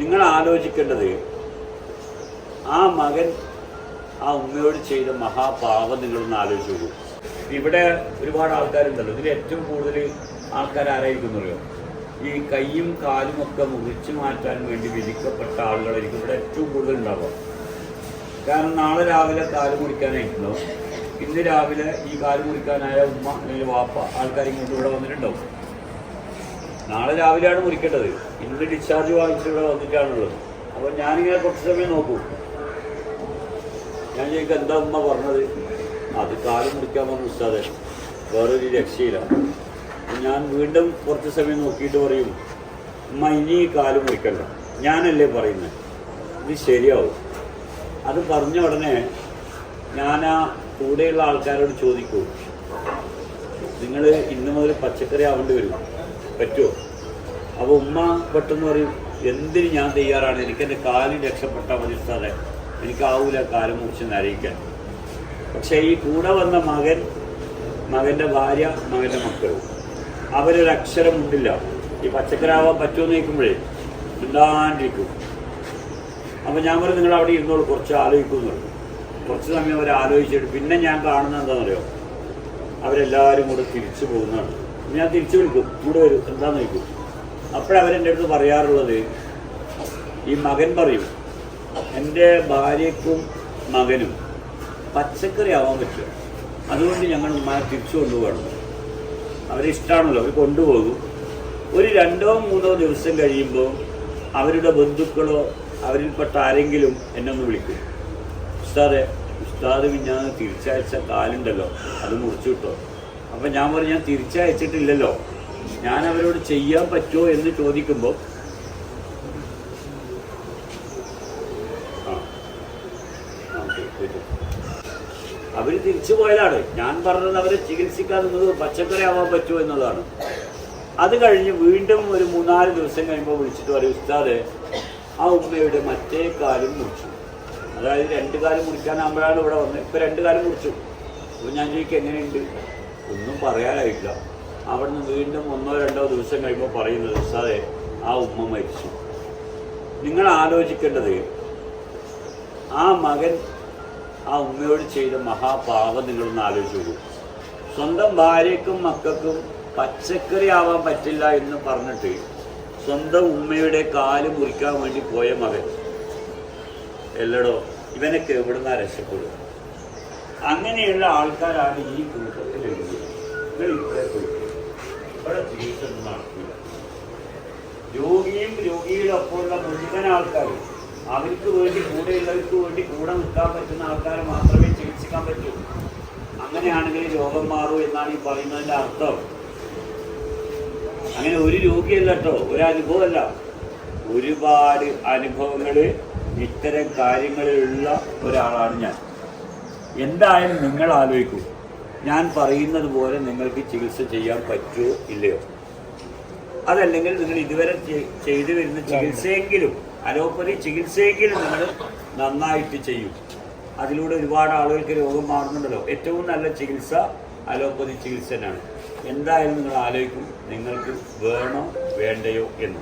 നിങ്ങൾ ആലോചിക്കേണ്ടത് ആ മകൻ ആ ഉമ്മയോട് ചെയ്ത മഹാപാപം നിങ്ങളൊന്ന് ആലോചിച്ച് ഇവിടെ ഒരുപാട് ആൾക്കാരുണ്ടല്ലോ. ഇതിൽ ഏറ്റവും കൂടുതൽ ആൾക്കാർ ആരായിരിക്കുന്നറിയോ? ഈ കൈയും കാലും ഒക്കെ മുറിച്ചു മാറ്റാൻ വേണ്ടി വിധിക്കപ്പെട്ട ആളുകളായിരിക്കും ഇവിടെ ഏറ്റവും കൂടുതൽ ഉണ്ടാവുക. കാരണം നാളെ രാവിലെ കാൽ മുറിക്കാനായിട്ടുണ്ടോ ഇന്ന് രാവിലെ ഈ കാൽ മുറിക്കാനായ ഉമ്മ അല്ലെങ്കിൽ വാപ്പ ആൾക്കാർ ഇങ്ങോട്ട് ഇവിടെ വന്നിട്ടുണ്ടാവും. നാളെ രാവിലെയാണ് മുറിക്കേണ്ടത്. ഇന്ന് ഡിസ്ചാർജ് വാങ്ങിച്ച് വന്നിട്ടാണുള്ളത്. അപ്പോൾ ഞാനിങ്ങനെ കുറച്ച് സമയം നോക്കൂ. ഞാൻ ചോദിക്കും എന്താ ഉമ്മ പറഞ്ഞത്? അത് കാലം മുറിക്കാൻ വന്ന ഉസ്താദെ. വേറൊരു രക്ഷയില്ല. ഞാൻ വീണ്ടും കുറച്ച് സമയം നോക്കിയിട്ട് പറയും ഉമ്മ ഇനി കാൽ മുറിക്കണ്ട. ഞാനല്ലേ പറയുന്നത്. ഇത് ശരിയാവും. അത് പറഞ്ഞ ഉടനെ ഞാൻ ആ കൂടെയുള്ള ആൾക്കാരോട് ചോദിക്കൂ നിങ്ങൾ ഇന്ന് മുതൽ പച്ചക്കറി ആവേണ്ടി വരും. പറ്റുമോ? അപ്പോൾ ഉമ്മ പെട്ടെന്ന് പറയും എന്തിന് ഞാൻ തയ്യാറാണ്? എനിക്ക് എന്റെ കാലിൽ രക്ഷപ്പെട്ടാൽ മതി സാറേ എനിക്കാവൂല കാലം മുറിച്ച് നരയിക്കാൻ പക്ഷേ ഈ കൂടെ വന്ന മകൻ മകന്റെ ഭാര്യ മകന്റെ മക്കളും അവരൊരക്ഷരം ഉണ്ടില്ല. ഈ പച്ചക്കറാവാൻ പറ്റുമെന്ന് നിൽക്കുമ്പോഴേ ഉണ്ടാണ്ടിരിക്കും അപ്പോൾ ഞാൻ പറയും നിങ്ങൾ അവിടെ ഇരുന്നോളൂ കുറച്ച് ആലോചിക്കുന്നുള്ളൂ കുറച്ച് സമയം അവർ ആലോചിച്ചിട്ട് പിന്നെ ഞാൻ കാണുന്നത് എന്താണെന്നറിയോ? അവരെല്ലാവരും കൂടെ തിരിച്ചു പോകുന്നതാണ്. ഞാൻ തിരിച്ചു വിളിക്കും. കൂടെ വരും. എന്താന്ന് ചോദിക്കും. അപ്പോഴവരെന്റെ അടുത്ത് പറയാറുള്ളത് ഈ മകൻ പറയും എന്റെ ഭാര്യക്കും മകനും പച്ചക്കറി ആവാൻ പറ്റും അതുകൊണ്ട് ഞങ്ങൾ ഉമ്മാനെ തിരിച്ചു കൊണ്ടുപോകണം. അവരെ ഇഷ്ടമാണല്ലോ അവർ കൊണ്ടുപോകും. ഒരു രണ്ടോ മൂന്നോ ദിവസം കഴിയുമ്പോൾ അവരുടെ ബന്ധുക്കളോ അവരിൽപ്പെട്ട ആരെങ്കിലും എന്നെ ഒന്ന് വിളിക്കും. ഉസ്താദെ ഉസ്താദ് ഞാൻ തിരിച്ചയച്ച കാലുണ്ടല്ലോ അത് മുറിച്ചു കിട്ടോ അപ്പം ഞാൻ പറഞ്ഞു ഞാൻ തിരിച്ചയച്ചിട്ടില്ലല്ലോ. ഞാൻ അവരോട് ചെയ്യാൻ പറ്റുമോ എന്ന് ചോദിക്കുമ്പോൾ. അവർ തിരിച്ചു പോയതാണ്. ഞാൻ പറഞ്ഞത് അവരെ ചികിത്സിക്കാൻ നിന്നത് പച്ചക്കറി ആവാൻ പറ്റുമോ എന്നുള്ളതാണ്. അത് കഴിഞ്ഞ് വീണ്ടും ഒരു മൂന്നാൽ ദിവസം കഴിയുമ്പോൾ വിളിച്ചിട്ട് പറയും ഉസ്താദ് ആ ഉമ്മയുടെ മറ്റേ കാലും മുറിച്ചു. അതായത് രണ്ട് കാലം മുറിക്കാനാകുമ്പോഴാണ് ഇവിടെ വന്നത്. ഇപ്പം രണ്ട് കാലം മുറിച്ചു. അപ്പോൾ ഞാൻ ചോദിക്കും എങ്ങനെയുണ്ട്? ഒന്നും പറയാനായിട്ടില്ല. അവിടുന്ന് വീണ്ടും ഒന്നോ രണ്ടോ ദിവസം കഴിയുമ്പോൾ പറയുന്നത് സാറേ ആ ഉമ്മ മരിച്ചു. നിങ്ങൾ ആലോചിക്കേണ്ടത് ആ മകൻ ആ ഉമ്മയോട് ചെയ്ത മഹാപാപം നിങ്ങളൊന്ന് ആലോചിച്ച് സ്വന്തം ഭാര്യക്കും മക്കൾക്കും പച്ചക്കറി ആവാൻ പറ്റില്ല എന്ന് പറഞ്ഞിട്ട് സ്വന്തം ഉമ്മയുടെ കാൽ മുറിക്കാൻ വേണ്ടി പോയ മകൻ. എല്ലടോ ഇവനൊക്കെ എവിടുന്നാ രക്ഷപ്പെടുക? അങ്ങനെയുള്ള ആൾക്കാരാണ് ഈ നടക്കില്ല. രോഗിയും രോഗിയുടെ ഒപ്പമുള്ള മുഴുവൻ ആൾക്കാരും അവർക്ക് വേണ്ടി കൂടെയുള്ളവർക്ക് വേണ്ടി കൂടെ നിൽക്കാൻ പറ്റുന്ന ആൾക്കാരെ മാത്രമേ ചികിത്സിക്കാൻ പറ്റൂ. അങ്ങനെയാണെങ്കിൽ രോഗം മാറൂ എന്നാണ് ഈ പറയുന്നതിന്റെ അർത്ഥം. അങ്ങനെ ഒരു രോഗിയല്ല കേട്ടോ ഒരു അനുഭവമല്ല. ഒരുപാട് അനുഭവങ്ങൾ ഇത്തരം കാര്യങ്ങളിലുള്ള ഒരാളാണ് ഞാൻ. എന്തായാലും നിങ്ങൾ ആലോചിക്കൂ. ഞാൻ പറയുന്നത് പോലെ നിങ്ങൾക്ക് ചികിത്സ ചെയ്യാൻ പറ്റുമോ ഇല്ലയോ? അതല്ലെങ്കിൽ നിങ്ങൾ ഇതുവരെ ചെയ്തു വരുന്ന ചികിത്സയെങ്കിലും അലോപ്പതി ചികിത്സയെങ്കിലും നിങ്ങൾ നന്നായിട്ട് ചെയ്യും. അതിലൂടെ ഒരുപാട് ആളുകൾക്ക് രോഗം മാറുന്നുണ്ടല്ലോ. ഏറ്റവും നല്ല ചികിത്സ അലോപ്പതി ചികിത്സ തന്നെയാണ് എന്തായാലും നിങ്ങൾ ആലോചിക്കും നിങ്ങൾക്ക് വേണോ വേണ്ടയോ എന്ന്.